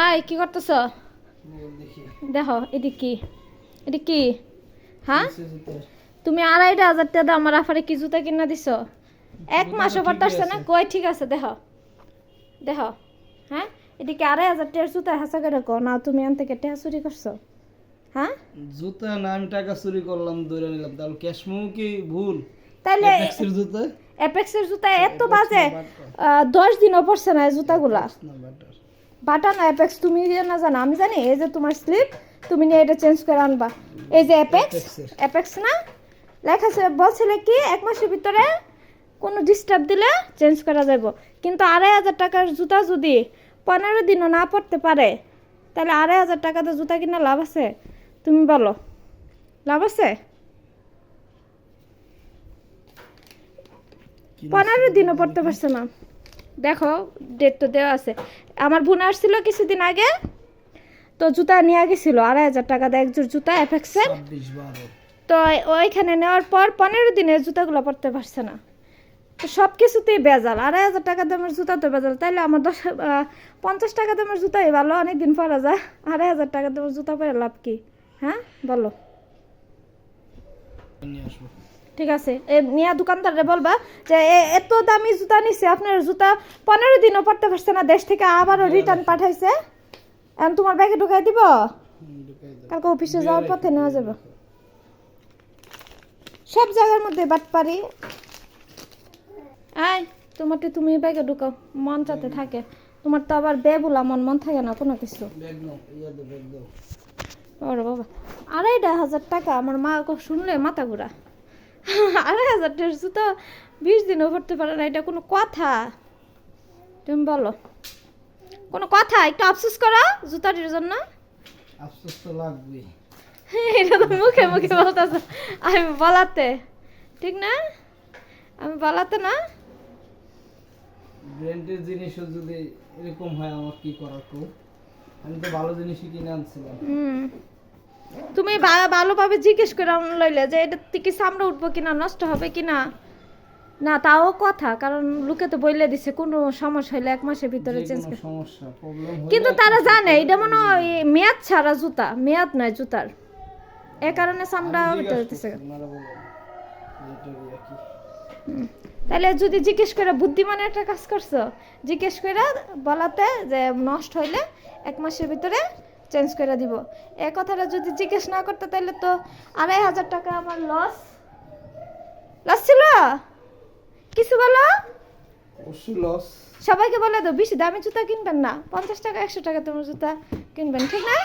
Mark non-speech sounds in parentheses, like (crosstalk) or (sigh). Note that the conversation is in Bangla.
আই কি করতেছ? দেখি এটি কি? এটি কি? হ্যাঁ? তুমি আড়াইটা হাজার টাকা দিয়ে আমার আফারে কি জুতা কিনা দিছ? এক মাস ঠিকই আসছে না? কয় ঠিক আছে দেখো। দেখো হ্যাঁ? এদিকে আড়াই হাজার টাকার জুতা? হাসা করে কো না তুমি আনতে কেটে চুরি করছ। হ্যাঁ? জুতা না আমি টাকা চুরি করলাম ধরে নিলাম। তাহলে ক্যাশ মেমো কি? ভুল। তাইলে ট্যাক্সির জুতা? অ্যাপেক্সের জুতা এত বাজে দশ দিনও পড়ছে না জুতাগুলা। না বাটা না অ্যাপেক্স তুমি না জানো আমি জানি এই যে তোমার স্লিপ তুমি নিয়ে এটা চেঞ্জ করে আনবা। এই যে অ্যাপেক্স অ্যাপেক্স না লেখা আছে বলছিল কি এক মাসের ভিতরে কোনো ডিস্টার্ব দিলে চেঞ্জ করা যাব কিন্তু আড়াই হাজার টাকার জুতা যদি পনেরো দিনও না পড়তে পারে তাহলে আড়াই হাজার টাকাতে জুতা কিনা লাভ আছে? তুমি বলো লাভ আছে? পনেরো দিনও পড়তে পারছে না। দেখো ডেট তো দেওয়া আছে। আমার বোন আসছিল কিছুদিন আগে তো জুতা নিয়ে গেছিল আড়াই হাজার টাকা দেয় একজোর জুতা এফেক্সের তো ওইখানে নেওয়ার পর পনেরো দিনের জুতাগুলো পরতে পারছে না। তো সব কিছুতেই বেজাল। আড়াই হাজার টাকা দামের জুতা তো বেজাল। তাইলে আমার দশ পঞ্চাশ টাকা দামের জুতাই ভালো অনেক দিন পরা যায় আড়াই হাজার টাকা দামের জুতা পরে লাভ কি? হ্যাঁ বলো। ঠিক আছে। এ নিয়া দোকানদারে বলবা যে এত দামি জুতা নিছে আপনার জুতা পনেরো দিনও পড়তে পারছে না দেশ থেকে আবারও রিটার্ন পাঠাইছে। এখন তোমার ব্যাগে ঢুকাই দিব। কালকে অফিসে যাওয়ার পথে নেওয়া যাবে। সব জায়গার মধ্যে বাট পারি আয় তোমারটা তুমি ব্যাগে ঢুকাও মন চাতে থাকে। তোমার তো আবার বেবুলা মন মন থাকে না কোনো কিছু। ব্যাগ নাও ইয়া দাও ব্যাগ দাও। ওরে বাবা। আড়াইটা হাজার টাকা আমার মা শুনলে মাথা ঘুরা। আড়াই হাজার টাকার জুতো বিশ দিনও ভরতে পারে না এটা কোনো কথা। তুমি বলো। কোনো কথা? একটু আফসোস করো জুতাটির জন্য। আফসোস তো লাগবে (laughs) এটা তো মুখে মুখে বলতেছ। আমি বলাতে। ঠিক না? আমি বলাতে না? ব্র্যান্ডের জিনিসও যদি এরকম হয় আমার কি করার কো? আমি তো ভালো জিনিসই কিনে আনছিলাম। হুম। তুমি ভালোভাবে জিজ্ঞেস করে লইলে যে এটা থেকে সামনে উঠবো কিনা নষ্ট হবে কিনা? না তাও কথা কারণ লোকে তো বইলে দিছে কোনো সমস্যা হইলে এক মাসের ভিতরে চেঞ্জ প্রবলেম কিন্তু তারা জানে এটা মনে হয় মেয়াদ ছাড়া জুতা মেয়াদ নয় জুতার। এ কারণে চামড়া উঠে যেতেছে তাহলে যদি জিজ্ঞেস করে বুদ্ধিমানের একটা কাজ করছ জিজ্ঞেস করে বলাতে যে নষ্ট হইলে এক মাসের ভিতরে চেঞ্জ করে দিব। এ কথাটা যদি জিজ্ঞেস না করতে তাহলে তো আড়াই হাজার টাকা আমার লস লস ছিল? কিছু বলো? লস সবাইকে বলে দাও বেশি দামি জুতা কিনবেন না। পঞ্চাশ টাকা একশো টাকা তোমার জুতা কিনবেন ঠিক না?